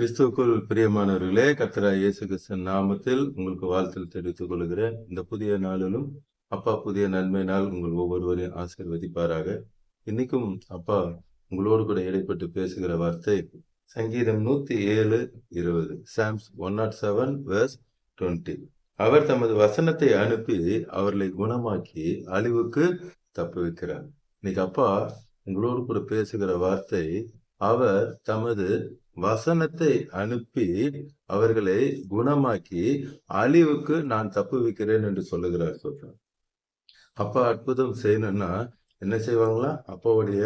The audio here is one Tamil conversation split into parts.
கிறிஸ்துவுக்குள் பிரியமானவர்களே கர்த்தரா இயேசு கிறிஸ்தன் நாமத்தில் உங்களுக்கு வாழ்த்தல் தெரிவித்துக் கொள்கிறேன். இந்த புதிய நாளிலும் அப்பா புதிய நன்மை நாள் உங்கள் ஒவ்வொருவரையும் ஆசீர்வதிப்பாராக. இன்னைக்கும் அப்பா உங்களோடு கூட இடைப்பட்டு பேசுகிற வார்த்தை சங்கீதம் நூத்தி ஏழு இருபது Psalms one naught seven verse twenty. அவர் தமது வசனத்தை அனுப்பி அவர்களை குணமாக்கி அழிவுக்கு தப்பு வைக்கிறார் இன்னைக்கு அப்பா உங்களோடு கூட பேசுகிற வார்த்தை அவர் தமது வசனத்தை அனுப்பி அவர்களை குணமாக்கி அழிவுக்கு நான் தப்புவிக்கிறேன் என்று சொல்லுகிறார் சொல்றார் அப்பா அற்புதம் செய்யணும்னா என்ன செய்வாங்களா? அப்பாவுடைய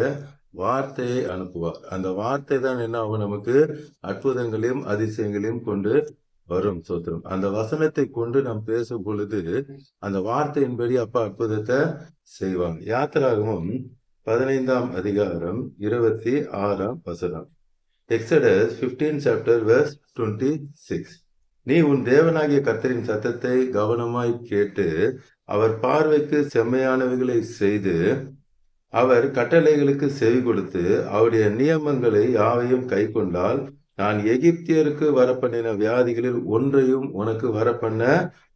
வார்த்தையை அனுப்புவார். அந்த வார்த்தை தான் என்ன ஆகும்? நமக்கு அற்புதங்களையும் அதிசயங்களையும் கொண்டு வரும் சோத்திரம் அந்த வசனத்தை கொண்டு நாம் பேசும் பொழுது அந்த வார்த்தையின்படி அப்பா அற்புதத்தை செய்வாங்க. யாத்திராகவும் பதினைந்தாம் அதிகாரம் இருபத்தி ஆறாம் வசனம். Exodus fifteen chapter verse twenty six நீ உன் தேவனாகிய கர்த்தரின் சத்தத்தை கவனமாய் கேட்டு அவர் பார்வைக்கு செம்மையானவைகளை செய்து அவர் கட்டளைகளுக்கு செவி கொடுத்து அவருடைய நியமங்களை யாவையும் கை கொண்டால் நான் எகிப்தியருக்கு வரப்பண்ணின வியாதிகளில் ஒன்றையும் உனக்கு வரப்பண்ண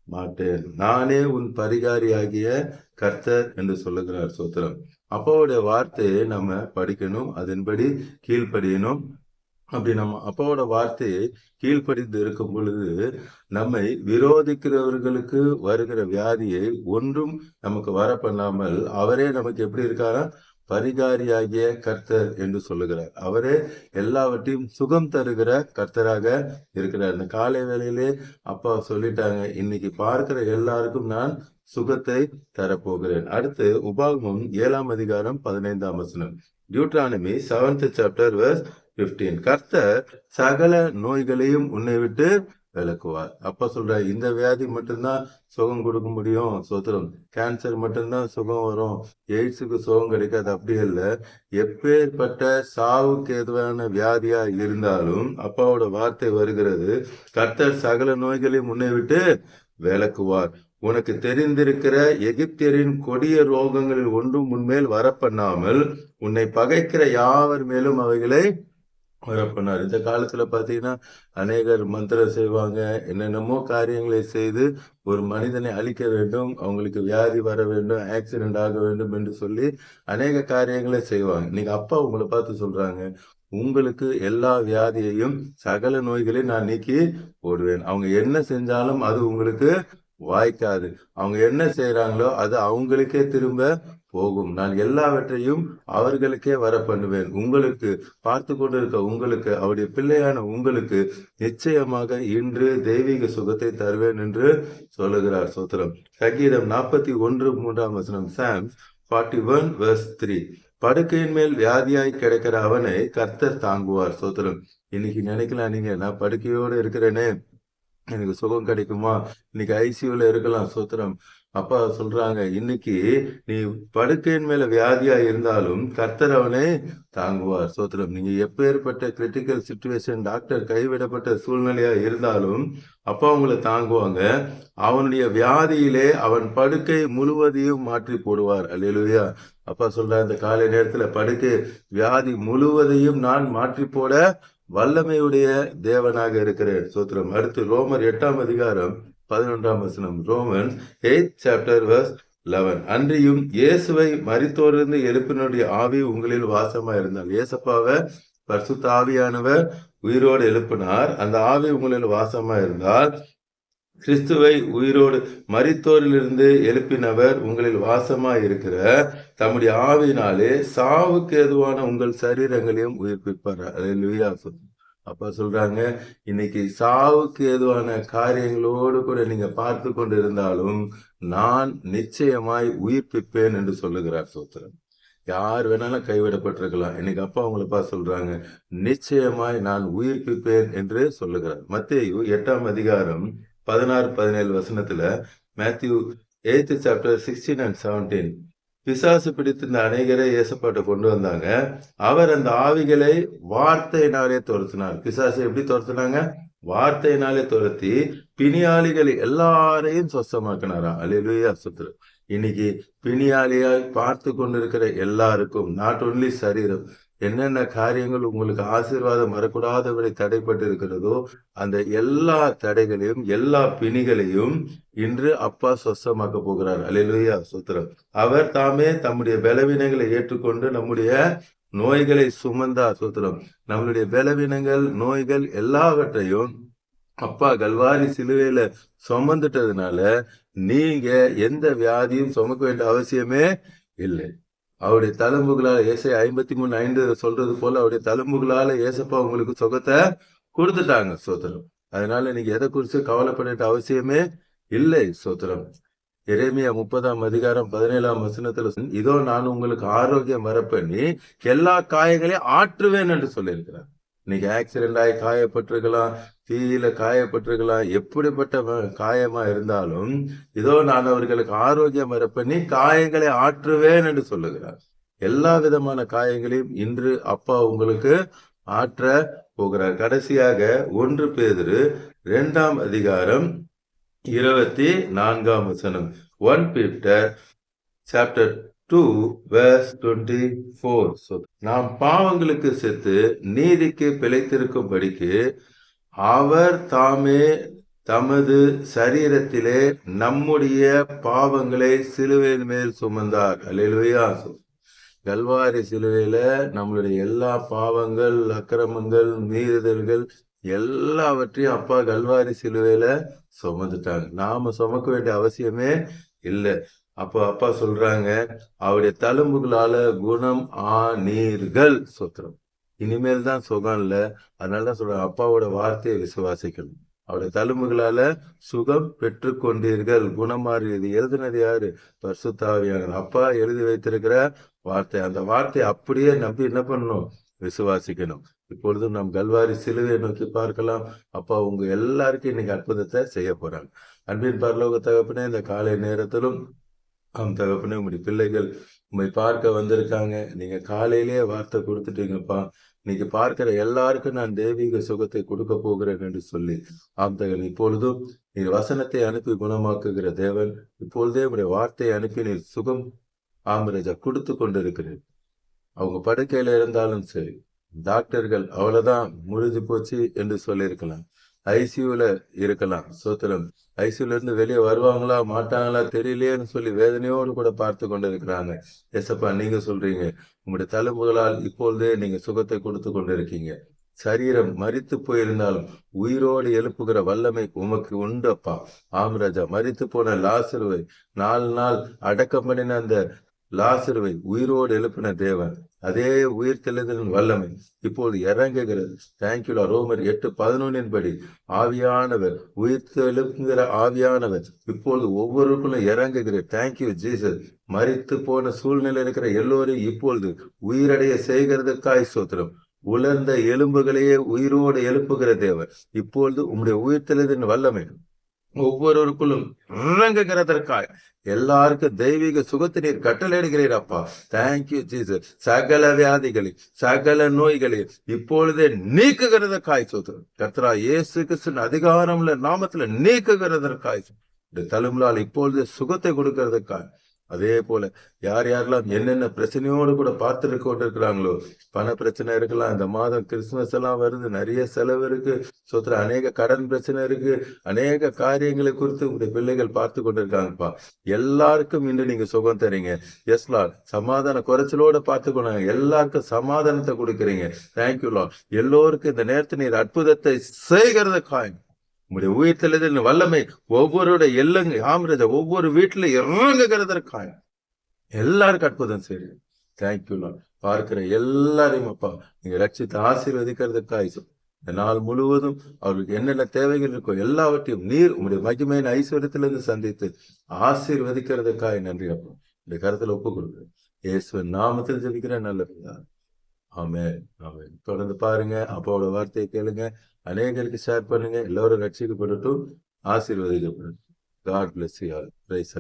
மாட்டேன். நானே உன் பரிகாரியாகிய கர்த்தர் என்று சொல்லுகிறார் சோத்திரம் அப்போவுடைய வார்த்தையை நம்ம படிக்கணும் அதன்படி கீழ்ப்படியணும். அப்படி நம்ம அப்பாவோட வார்த்தையை கீழ்ப்படிந்து இருக்கும் பொழுது நம்மை விரோதிக்கிறவர்களுக்கு வருகிற வியாதியை ஒன்றும் நமக்கு வர பண்ணாமல் அவரே நமக்கு எப்படி இருக்காரா? பரிகாரியாகிய கர்த்தர் என்று சொல்லுகிறார். அவரே எல்லாவற்றையும் சுகம் தருகிற கர்த்தராக இருக்கிறார். இந்த காலை வேளையிலே அப்பா சொல்லிட்டாங்க இன்னைக்கு பார்க்கிற எல்லாருக்கும் நான் சுகத்தை தரப்போகிறேன். அடுத்து உபாகமும் ஏழாம் அதிகாரம் பதினைந்தாம் வசனம். டியூட்ரானமி செவன்த் சாப்டர் வர்ஸ் 15 கர்த்தர் சகல நோய்களையும் உன்னை விட்டு விளக்குவார் அப்ப சொல்ற இந்த வியாதி மட்டும்தான் சுகம் கொடுக்க முடியும் சோத்திரம். கேன்சர் மட்டும்தான் சுகம் வரும். எய்ட்ஸுக்கு சுகம் கிடைக்காது அப்படி இல்லை. எப்பேற்பட்ட சாவுக்கு எதுவான வியாதியா இருந்தாலும் அப்பாவோட வார்த்தை வருகிறது கர்த்தர் சகல நோய்களையும் முன்னே விட்டு விளக்குவார் உனக்கு தெரிந்திருக்கிற எகிப்தியரின் கொடிய ரோகங்களில் ஒன்றும் உன்மேல் வரப்பண்ணாமல் உன்னை பகைக்கிற யாவர் மேலும் அவைகளை வரப்பண்ணார் இந்த காலத்துல பாத்தீங்கன்னா அநேகர் மந்திரம் செய்வாங்க. என்னென்னமோ காரியங்களை செய்து ஒரு மனிதனை அழிக்க வேண்டும் அவங்களுக்கு வியாதி வர வேண்டும் ஆக்சிடென்ட் ஆக வேண்டும் என்று சொல்லி அநேக காரியங்களை செய்வாங்க. இன்னைக்கு அப்பா உங்களை பார்த்து சொல்றாங்க உங்களுக்கு எல்லா வியாதியையும் சகல நோய்களையும் நான் நீக்கி போடுவேன். அவங்க என்ன செஞ்சாலும் அது உங்களுக்கு வாய்க்காது. அவங்க என்ன செய்யறாங்களோ அது அவங்களுக்கே திரும்ப போகும். நான் எல்லாவற்றையும் அவர்களுக்கே வர பண்ணுவேன் உங்களுக்கு பார்த்து கொண்டிருக்க உங்களுக்கு அவருடைய பிள்ளையான உங்களுக்கு நிச்சயமாக இன்று தெய்வீக சுகத்தை தருவேன் என்று சொல்லுகிறார் சோத்திரம். சங்கீதம் நாற்பத்தி ஒன்று மூன்றாம் வசனம். Psalm forty one verse three படுக்கையின் மேல் வியாதியாய் கிடக்கிற அவனை கர்த்தர் தாங்குவார் சோத்திரம். இன்னைக்கு நினைக்கலாம் நீங்க நான் படுக்கையோடு இருக்கிறேனே. எனக்கு சுகம் கிடைக்குமா? இன்னைக்கு ஐசியூல இருக்கலாம் சோத்திரம். அப்பா சொல்றாங்க இன்னைக்கு நீ படுக்கையின் மேல வியாதியா இருந்தாலும் கர்த்தர் அவனை தாங்குவார். சோத்திரம். நீங்க எப்பேற்பட்ட கிரிட்டிக்கல் சுச்சுவேஷன் டாக்டர் கைவிடப்பட்ட சூழ்நிலையா இருந்தாலும் அப்பா உங்களை தாங்குவாங்க. அவனுடைய வியாதியிலே அவன் படுக்கை முழுவதையும் மாற்றி போடுவார். அல்லேலூயா. அப்பா சொல்ற இந்த காலை நேரத்துல படுக்கை வியாதி முழுவதையும் நான் மாற்றி போட வல்லமையுடைய தேவனாக இருக்கிறேன் சோத்திரம். அடுத்து ரோமர் எட்டாம் அதிகாரம் பதினொன்றாம் வசனம். Roman eight chapter verse eleven. அன்றியும் இயேசுவை மறித்தோரிருந்து எழுப்பினுடைய ஆவி உங்களில் வாசமா இருந்தால் இயேசப்பாவை பரிசுத்த ஆவியானவர் உயிரோடு எழுப்பினார். அந்த ஆவி உங்களில் வாசமா இருந்தால் கிறிஸ்துவை உயிரோடு மரித்தோரிலிருந்து எழுப்பினவர் உங்களில் வாசமா இருக்கிற தம்முடைய ஆவினாலே சாவுக்கு எதுவான உங்கள் சரீரங்களையும் உயிர்ப்பிப்பார்? அல்லேலூயா அப்பா சொல்றாங்க இன்னைக்கு சாவுக்கு எதுவான காரியங்களோடு கூட நீங்க பார்த்து கொண்டு இருந்தாலும் நான் நிச்சயமாய் உயிர்ப்பிப்பேன் என்று சொல்லுகிறார் சோத்திரன் யார் வேணாலும் கைவிடப்பட்டிருக்கலாம். இன்னைக்கு அப்பா அவங்களப்பா சொல்றாங்க நிச்சயமாய் நான் உயிர்ப்பிப்பேன் என்று சொல்லுகிறார். மத்தேயு எட்டாம் அதிகாரம் பதினாறு பதினேழு வசனத்துல Matthew eight chapter sixteen and seventeen பிசாசு பிடித்திருந்த அநேகரை இயேசப்பாட்ட கொண்டு வந்தாங்க. அவர் அந்த ஆவிகளை வார்த்தையினாலே துரத்தினார். பிசாசு எப்படி துரத்துனாங்க? வார்த்தையினாலே துரத்தி பிணியாளிகள் எல்லாரையும் சொஸ்தமாக்கினாரா அலையிலுயா சுத்துரு. இன்னைக்கு பிணியாளியாய் பார்த்து கொண்டிருக்கிற எல்லாருக்கும் நாட் ஒன்லி சரீரம் என்னென்ன காரியங்கள் உங்களுக்கு ஆசீர்வாதம் வரக்கூடாதபடி தடைப்பட்டு இருக்கிறதோ அந்த எல்லா தடைகளையும் எல்லா பிணிகளையும் இன்று அப்பா சொசமாக்க போகிறார். அலையிலுயா சுத்திரம். அவர் தாமே தம்முடைய பலவீனங்களை ஏற்றுக்கொண்டு நம்முடைய நோய்களை சுமந்தா சுத்திரம். நம்மளுடைய பலவீனங்கள் நோய்கள் எல்லாவற்றையும் அப்பா கல்வாரி சிலுவையில சுமந்துட்டதுனால நீங்க எந்த வியாதியும் சுமக்க வேண்டிய அவசியமே இல்லை. அவருடைய தழும்புகளால் ஏசை ஐம்பத்தி மூணு ஐந்து சொல்றது போல அவருடைய தழும்புகளால ஏசப்பா உங்களுக்கு சுகத்தை கொடுத்துட்டாங்க சோத்திரம். அதனால நீங்க எதை குறித்து கவலைப்பட அவசியமே இல்லை சோத்திரம். இறைமையா முப்பதாம் அதிகாரம் பதினேழாம் வசனத்துல இதோ நான் உங்களுக்கு ஆரோக்கியம் வரப்பண்ணி எல்லா காயங்களையும் ஆற்றுவேன் என்று சொல்லியிருக்கிறார். இன்னைக்கு ஆக்சிடென்ட் ஆகி காயப்பட்டிருக்கலாம் தீயில காயப்பட்டிருக்கலாம் எப்படிப்பட்ட காயமா இருந்தாலும் இதோ நான் அவர்களுக்கு ஆரோக்கியம் பண்ணி காயங்களை ஆற்றுவேன் என்று சொல்லுகிறார். எல்லா விதமான காயங்களையும் இன்று அப்பா உங்களுக்கு ஆற்ற போகிறார். கடைசியாக ஒன்று பேதிரு இரண்டாம் அதிகாரம் இருபத்தி நான்காம் வசனம். One Peter chapter two verse twenty four நாம் பாவங்களுக்கு செத்து நீதிக்கு பிழைத்திருக்கும்படிக்கு அவர் தாமே தமது சரீரத்திலே நம்முடைய பாவங்களை சிலுவையின் மேல் சுமந்தார். அல்லேலூயா கல்வாரி சிலுவையில நம்மளுடைய எல்லா பாவங்கள் அக்கிரமங்கள் மீறுதல்கள் எல்லாவற்றையும் அப்பா கல்வாரி சிலுவையில சுமந்துட்டாங்க. நாம சுமக்க வேண்டிய அவசியமே இல்லை. அப்போ அப்பா சொல்றாங்க அவருடைய தழும்புகளால குணம் ஆனீர்கள். சொத்திரம். இனிமேல் தான் சுகம் இல்லை. அதனால தான் சொல்றாங்க அப்பாவோட வார்த்தையை விசுவாசிக்கணும். அவருடைய தழும்புகளால சுகம் பெற்று கொண்டீர்கள். குணமாறியது எழுதினது யாரு? பரிசுத்தாவியான அப்பா எழுதி வைத்திருக்கிற வார்த்தை. அந்த வார்த்தையை அப்படியே நம்பி என்ன பண்ணணும்? விசுவாசிக்கணும். இப்பொழுதும் நம் கல்வாரி சிலுவையை நோக்கி பார்க்கலாம். அப்பா உங்க எல்லாருக்கும் இன்னைக்கு அற்புதத்தை செய்ய போறாங்க. அன்பின் பரலோக தகப்பனே இந்த காலை நேரத்திலும் ஆம் தகப்பனே உங்களுடைய பிள்ளைகள் உண்மை பார்க்க வந்திருக்காங்க. நீங்க காலையிலேயே வார்த்தை கொடுத்துட்டீங்கப்பா. இன்னைக்கு பார்க்கிற எல்லாருக்கும் நான் தெய்வீக சுகத்தை கொடுக்க போகிறேன் என்று சொல்லி ஆம் தகவல் இப்பொழுதும் நீர் வசனத்தை அனுப்பி குணமாக்குகிற தேவன் இப்பொழுதே உங்களுடைய வார்த்தையை அனுப்பி நீர் சுகம் ஆமரஜா கொடுத்து கொண்டிருக்கிறேன் அவங்க படுக்கையில இருந்தாலும் சரி டாக்டர்கள் அவ்வளவுதான் முடிஞ்சு போச்சு என்று சொல்லியிருக்கலாம். ஐசியூல இருக்கலாம். சோத்திரம் ஐசியூல இருந்து வெளியே வருவாங்களா மாட்டாங்களா தெரியலையேன்னு சொல்லி வேதனையோடு கூட பார்த்து கொண்டிருக்கிறாங்க. எசப்பா நீங்க சொல்றீங்க. உங்களுடைய தழும்புகளால் இப்பொழுதே நீங்க சுகத்தை கொடுத்து கொண்டிருக்கீங்க. சரீரம் மறித்து போயிருந்தாலும் உயிரோடு எழுப்புகிற வல்லமை உமக்கு உண்டப்பா. ஆம்ராஜா மறித்து போன லாசருவை நாலு நாள் அடக்கம் பண்ணின அந்த லாசருவை உயிரோடு எழுப்பின தேவன் அதே உயிர் தெளிதலின் வல்லமை இப்போது இறங்குகிறது. தேங்க்யூலா ரோமர் எட்டு பதினொன்னின்படி ஆவியானவர் உயிர் தெழுப்புங்கிற ஆவியானவர் இப்போது ஒவ்வொருவருக்குள்ளும் இறங்குகிற தேங்க்யூ ஜீசஸ் மறித்து போன சூழ்நிலை இருக்கிற எல்லோரையும் இப்பொழுது உயிரடைய செய்கிறதுக்காய் சோத்திரம் உலர்ந்த எலும்புகளையே உயிரோடு எழுப்புகிற தேவன் இப்பொழுது உம்முடைய உயிர் வல்லமை ஒவ்வொருவருக்குள்ளும் இறங்குகிறதற்காக. எல்லாருக்கும் தெய்வீக சுகத்தை நீர் கட்டளையிடுகிறீர் அப்பா. தேங்க்யூ ஜீசஸ் சகல வியாதிகளை சகல நோய்களை இப்பொழுதே நீக்குகிறதற்காய் சோதரம் கத்ரா இயேசு கிறிஸ்துவின் அதிகாரம்ல நாமத்துல நீக்குகிறதற்காய் இந்த தழும்புலால் இப்பொழுது சுகத்தை கொடுக்கிறதுக்காக அதே போல யார் யாரெல்லாம் என்னென்ன பிரச்சனையோடு கூட பார்த்துட்டு கொண்டிருக்கிறாங்களோ பண பிரச்சனை இருக்கலாம் இந்த மாதம் கிறிஸ்துமஸ் எல்லாம் வருது நிறைய செலவு இருக்கு. சொத்துல அநேக கடன் பிரச்சனை இருக்கு. அநேக காரியங்களை குறித்து உங்களுடைய பிள்ளைகள் பார்த்து கொண்டிருக்காங்கப்பா. எல்லாருக்கும் இன்று நீங்க சுகம் தரீங்க. எஸ் லார்ட் சமாதான குறைச்சலோட பார்த்து கொண்டாங்க எல்லாருக்கும் சமாதானத்தை கொடுக்குறீங்க. தேங்க்யூ லார்ட் எல்லோருக்கும் இந்த நேரத்தில் நீர் அற்புதத்தை செய்கிறதுக்காக. உங்களுடைய உயிர் வல்லமை ஒவ்வொருடைய எல்லங்க ஆமிரத ஒவ்வொரு வீட்டுல இறங்குகிறதற்காக. எல்லாருக்கும் அற்புதம் செய்யுங்க தேங்க்யூ பார்க்கிற எல்லாரையும் அப்பா நீங்க ரட்சித்து ஆசீர்வதிக்கிறதுக்காக இந்த நாள் முழுவதும் அவர்களுக்கு என்னென்ன தேவைகள் இருக்கோ எல்லாவற்றையும் நீர் உங்களுடைய மகிமையின் ஐஸ்வர்யத்திலிருந்து சந்தித்து ஆசீர்வதிக்கிறதுக்காக நன்றி அப்பா. இந்த கருத்துல ஒப்பு கொடுக்குறேன். இயேசுவன் நாமத்தில் ஜெபிக்கிறேன் நல்ல பிதா. ஆமே தொடர்ந்து பாருங்க அப்பாவோட வார்த்தையை கேளுங்க. அநேகருக்கு ஷேர் பண்ணுங்க. எல்லாரும் ரட்சிக்கப்படட்டும். ஆசீர்வதிக்கப்படட்டும். God bless you all praise